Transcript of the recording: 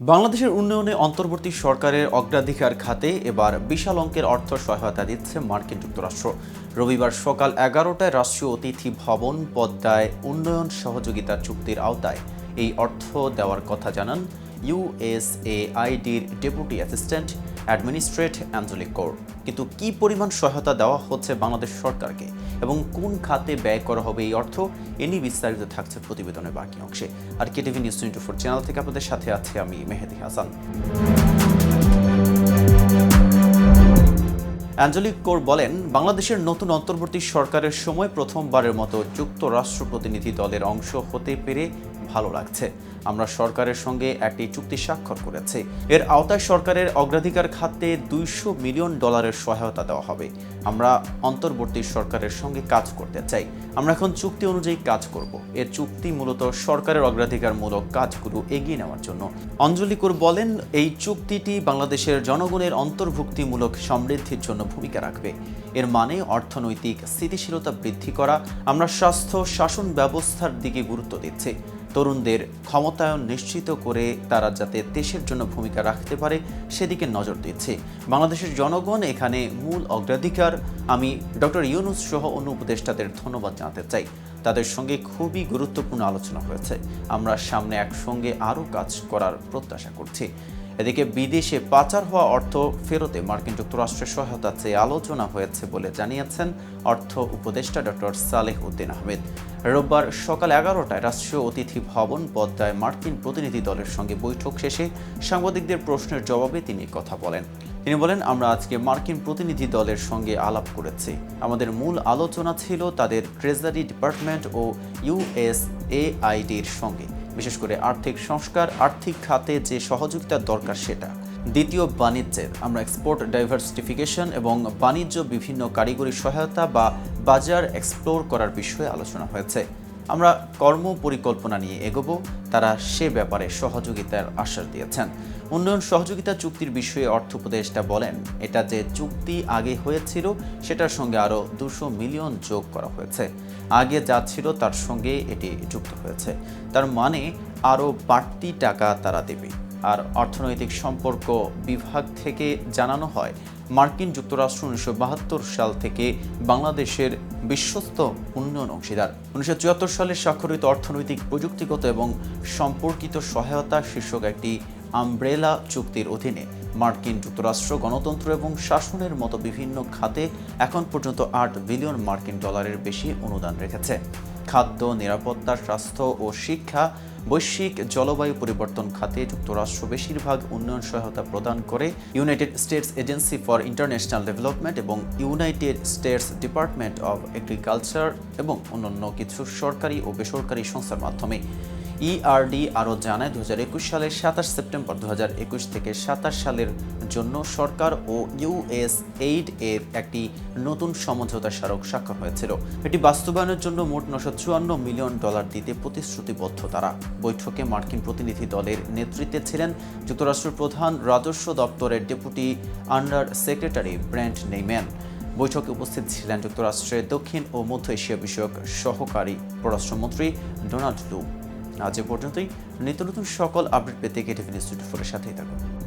বাংলাদেশের উন্নয়নে অন্তর্বর্তী সরকারের অগ্রাধিকার খাতে এবার বিশাল অঙ্কের অর্থ সহায়তা দিচ্ছে মার্কিন যুক্তরাষ্ট্র। রবিবার সকাল এগারোটায় রাষ্ট্রীয় অতিথি ভবন পদ্মায় উন্নয়ন সহযোগিতা চুক্তির আওতায় এই অর্থ দেওয়ার কথা জানান ইউএসএআইডির deputy assistant administrator Angelique Kaur কিন্তু কি পরিমাণ সহায়তা দেওয়া হচ্ছে বাংলাদেশ সরকারকে এবং কোন খাতে ব্যয় করা হবে এই অর্থ, এ নিয়ে বিস্তারিত থাকছে প্রতিবেদনের বাকি অংশে। আর KTV news twenty four channel থেকে আপনাদের সাথে আছে আমি মেহেদি হাসান। অ্যাঞ্জেলিক কোর বলেন, বাংলাদেশের নতুন অন্তর্বর্তী সরকারের সময় প্রথমবারের মতো যুক্তরাষ্ট্র প্রতিনিধি দলের অংশ হতে পেরে ভালো লাগছে। আমরা সরকারের সঙ্গে একটি চুক্তি স্বাক্ষর করেছি। এর আওতায় সরকারের অগ্রাধিকার খাতে দুইশো মিলিয়ন ডলারের সহায়তা দেওয়া হবে। আমরা অন্তর্বর্তী সরকারের সঙ্গে কাজ করতে চাই। আমরা এখন চুক্তি অনুযায়ী কাজ করব। এর চুক্তি মূলত সরকারের অগ্রাধিকারমূলক কাজগুলো এগিয়ে নেওয়ার জন্য। অঞ্জলি কোর বলেন, এই চুক্তিটি বাংলাদেশের জনগণের অন্তর্ভুক্তিমূলক সমৃদ্ধির জন্য ভূমিকা রাখবে। এর মানে অর্থনৈতিক স্থিতিশীলতা বৃদ্ধি করা। আমরা স্বাস্থ্য, শাসন ব্যবস্থার দিকে গুরুত্ব দিচ্ছি। তরুণদের ক্ষমতায়ন নিশ্চিত করে তারা যাতে দেশের জন্য ভূমিকা রাখতে পারে, সেদিকে নজর দিচ্ছে। বাংলাদেশের জনগণ এখানে মূল অগ্রাধিকার। আমি ডক্টর ইউনুস সহ অন্য উপদেষ্টাদের ধন্যবাদ জানাতে চাই। তাদের সঙ্গে খুবই গুরুত্বপূর্ণ আলোচনা হয়েছে। আমরা সামনে একসঙ্গে আরও কাজ করার প্রত্যাশা করছি। এদিকে বিদেশে পাচার হওয়া অর্থ ফেরতে মার্কিন যুক্তরাষ্ট্রের সহায়তা চেয়ে আলোচনা হয়েছে বলে জানিয়েছেন অর্থ উপদেষ্টা ডক্টর সালেহ উদ্দিন আহমেদ। রোববার সকাল এগারোটায় রাষ্ট্রীয় অতিথি ভবন পদ্মায় মার্কিন প্রতিনিধি দলের সঙ্গে বৈঠক শেষে সাংবাদিকদের প্রশ্নের জবাবে তিনি কথা বলেন। তিনি বলেন, আমরা আজকে মার্কিন প্রতিনিধি দলের সঙ্গে আলাপ করেছি। আমাদের মূল আলোচনা ছিল তাদের ট্রেজারি ডিপার্টমেন্ট ও ইউএসএআইডির সঙ্গে। বিশেষ করে আর্থিক সংস্কার, আর্থিক খাতে যে সহযোগিতার দরকার সেটা। দ্বিতীয়, বাণিজ্যের। আমরা এক্সপোর্ট ডাইভার্সিফিকেশন এবং বাণিজ্য বিভিন্ন কারিগরি সহায়তা বা বাজার এক্সপ্লোর করার বিষয়ে আলোচনা হয়েছে। আমরা কর্ম পরিকল্পনা নিয়ে এগোব, তারা সে ব্যাপারে সহযোগিতার আশ্বাস দিয়েছেন। উন্নয়ন সহযোগিতা চুক্তির বিষয়ে অর্থ উপদেষ্টা বলেন, এটা যে চুক্তি আগে হয়েছিল, সেটার সঙ্গে আরও দুশো মিলিয়ন যোগ করা হয়েছে। আগে যা ছিল তার সঙ্গে এটি যুক্ত হয়েছে। তার মানে আরও বাড়তি টাকা তারা দেবে। আর অর্থনৈতিক সম্পর্ক বিভাগ থেকে জানানো হয়, মার্কিন যুক্তরাষ্ট্র উনিশশো বাহাত্তর সাল থেকে বাংলাদেশের বিশ্বস্ত উন্নয়ন অংশীদার। উনিশশো চুয়াত্তর সালে স্বাক্ষরিত অর্থনৈতিক প্রযুক্তিগত এবং সম্পর্কিত সহায়তা শীর্ষক একটি আমব্রেলা চুক্তির অধীনে মার্কিন যুক্তরাষ্ট্র, গণতন্ত্র এবং শাসনের মতো বিভিন্ন খাতে এখন পর্যন্ত আট বিলিয়ন মার্কিন ডলারের বেশি অনুদান রেখেছে। খাদ্য, নিরাপত্তা, স্বাস্থ্য ও শিক্ষা, বৈশ্বিক জলবায়ু পরিবর্তন খাতে যুক্তরাষ্ট্র বেশিরভাগ উন্নয়ন সহায়তা প্রদান করে United States agency for international development এবং United States department of agriculture এবং অন্যান্য কিছু সরকারি ও বেসরকারি সংস্থার মাধ্যমে। ইআরডি আরও জানায় দু হাজার একুশ সালের সাতাশ সেপ্টেম্বর দু হাজার একুশ থেকে সাতাশ সালের জন্য সরকার ও ইউএস এইড এর একটি নতুন সমঝোতা স্মারক স্বাক্ষর হয়েছিল। এটি বাস্তবায়নের জন্য মোট নশো চুয়ান্ন মিলিয়ন ডলার দিতে প্রতিশ্রুতিবদ্ধ তারা। বৈঠকে মার্কিন প্রতিনিধি দলের নেতৃত্বে ছিলেন যুক্তরাষ্ট্রের প্রধান রাজস্ব দপ্তরের deputy under secretary Brent Neiman. বৈঠকে উপস্থিত ছিলেন যুক্তরাষ্ট্রের দক্ষিণ ও মধ্য এশিয়া বিষয়ক সহকারী পররাষ্ট্রমন্ত্রী ডোনাল্ড লু আজ এ পর্যন্তই। নিত্য নতুন সকল আপডেট পেতে কেটিভি নিউজ টোয়েন্টি ফোরের সাথেই থাকুন।